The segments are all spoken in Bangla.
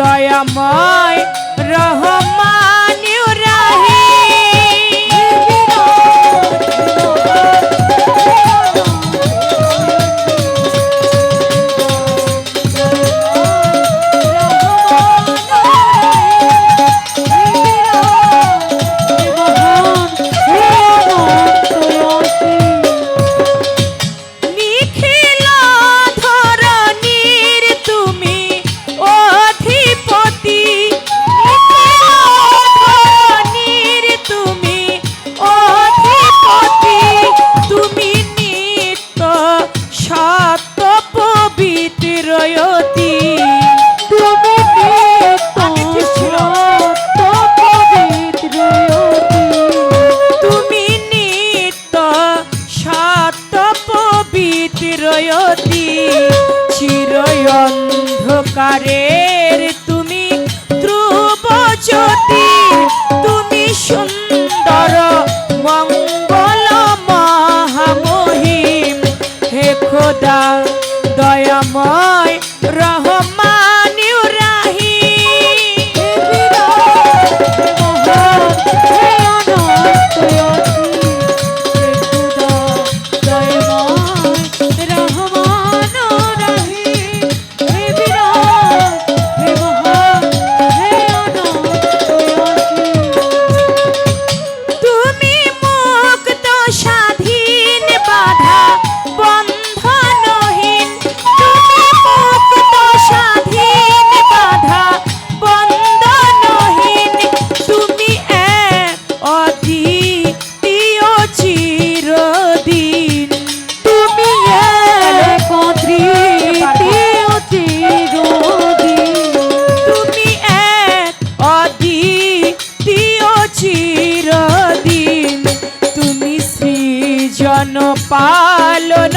দয়াময় রহমান। লালন পালন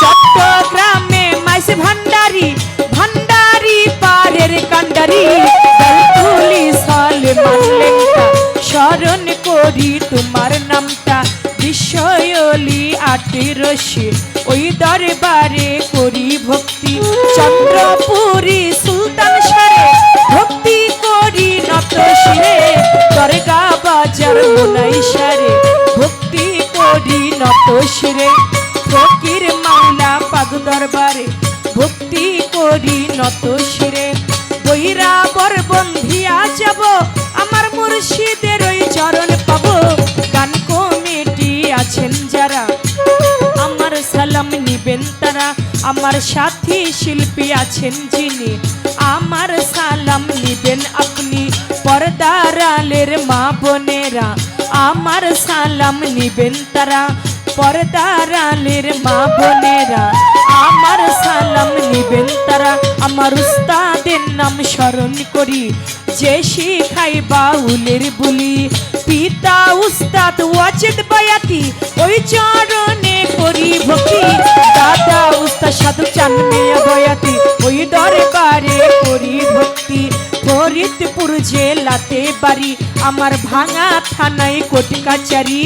চট্টগ্রামে মাইস ভান্ডারি ভান্ডারি পারের কান্ডারি তুলি সালে মানলেনটা স্মরণ করি তোমার নামটা। বিষয়লি আটেরশি ওই দরবারে করি ভক্তি। চন্দ্রপুরী সুলতান সারে, ভক্তি করি নত শিরে দরগা বাজার মোনাই সারে, ভক্তি করি নত শিরে ফকির মাওলা পাদ দরবারে, ভক্তি করি নত শিরে। বৈরাবর বন্ধিয়া যাব, আমার মুর্শিদের ওই চরণ পাবো। গান কমিটি আছেন যারা, আমার সালাম নিবেন তারা। আমার সাথী শিল্পী আছেন যিনি, আমার সালাম নিবেন আপনি। পর্দারালের মা বোনেরা, আমার সালাম নিবেন তারা। পর্দারালের মা বোনেরা, আমার সালাম নিবেন তারা, আমার উস্তাদের নাম স্মরণ করি। যে শিখাই বাউলের বুলি, পিতা উস্তাদ ওয়াজেদ বায়াতি, ওই চরণে করি ভক্তি দাদা উস্তাদ সাধু চান মেয়া বয়াতি, ওই দরবারে করি ভক্তি ফরিদপুর জেলাতে বাড়ি, আমার ভাঙা থানায় কোট কাচারি।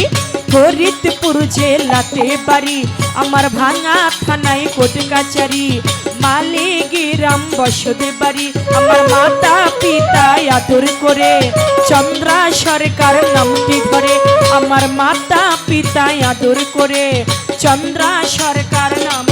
ফরিদপুর জেলাতে বাড়ি। আমার ভাঙা থানায় কোট কাচারি মালিগিরাম বসতে বাড়ি। আমার মাতা পিতা আদর করে। চন্দ্রা সরকার নামটি ধরে। আমার মাতা পিতা আদর করে। চন্দ্রা সরকার নামটি